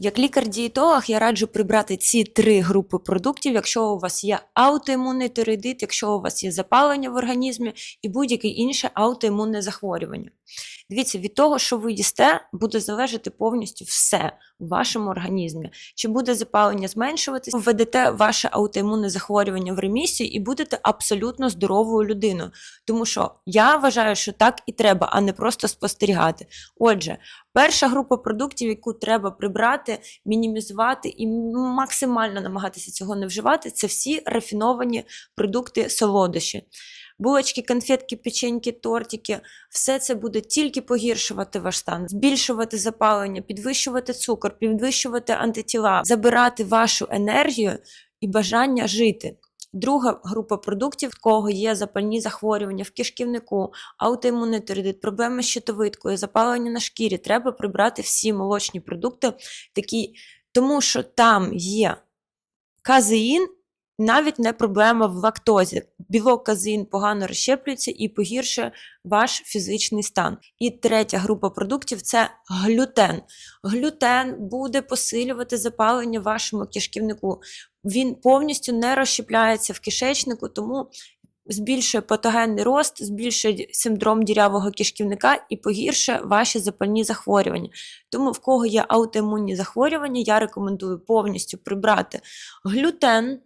Як лікар-дієтолог я раджу прибрати ці три групи продуктів, якщо у вас є аутоімунний тиреоїдит, якщо у вас є запалення в організмі і будь-яке інше аутоімунне захворювання. Дивіться, від того, що ви їсте, буде залежати повністю все в вашому організмі. Чи буде запалення зменшуватися, введете ваше аутоімунне захворювання в ремісію і будете абсолютно здоровою людиною. Тому що я вважаю, що так і треба, а не просто спостерігати. Отже, перша група продуктів, яку треба прибрати, мінімізувати і максимально намагатися цього не вживати, це всі рафіновані продукти солодощі. Булочки, конфетки, печеньки, тортики, все це буде тільки погіршувати ваш стан, збільшувати запалення, підвищувати цукор, підвищувати антитіла, забирати вашу енергію і бажання жити. Друга група продуктів, в кого є запальні захворювання в кишківнику, аутоімунний тиреоїдит, проблеми з щитовидкою, запалення на шкірі, треба прибрати всі молочні продукти, такі, тому що там є казеїн, навіть не проблема в лактозі. Білок казеїн погано розщеплюється і погіршує ваш фізичний стан. І третя група продуктів це глютен. Глютен буде посилювати запалення вашому кишківнику. Він повністю не розщепляється в кишечнику, тому збільшує патогенний рост, збільшує синдром дірявого кишківника і погіршує ваші запальні захворювання. Тому в кого є аутоімунні захворювання, я рекомендую повністю прибрати глютен.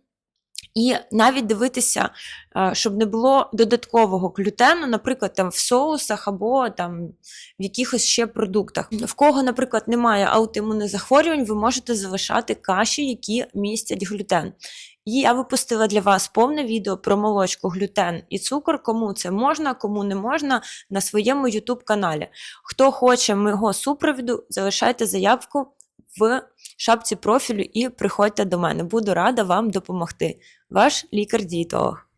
І навіть дивитися, е, щоб не було додаткового глютену, наприклад, там в соусах або там в якихось ще продуктах. В кого, наприклад, немає аутоімунних захворювань, ви можете залишати каші, які містять глютен. І я випустила для вас повне відео про молочку, глютен і цукор. Кому це можна, кому не можна на своєму YouTube каналі. Хто хоче мого супровіду, залишайте заявку в шапці профілю і приходьте до мене. Буду рада вам допомогти. Ваш лікар-дієтолог.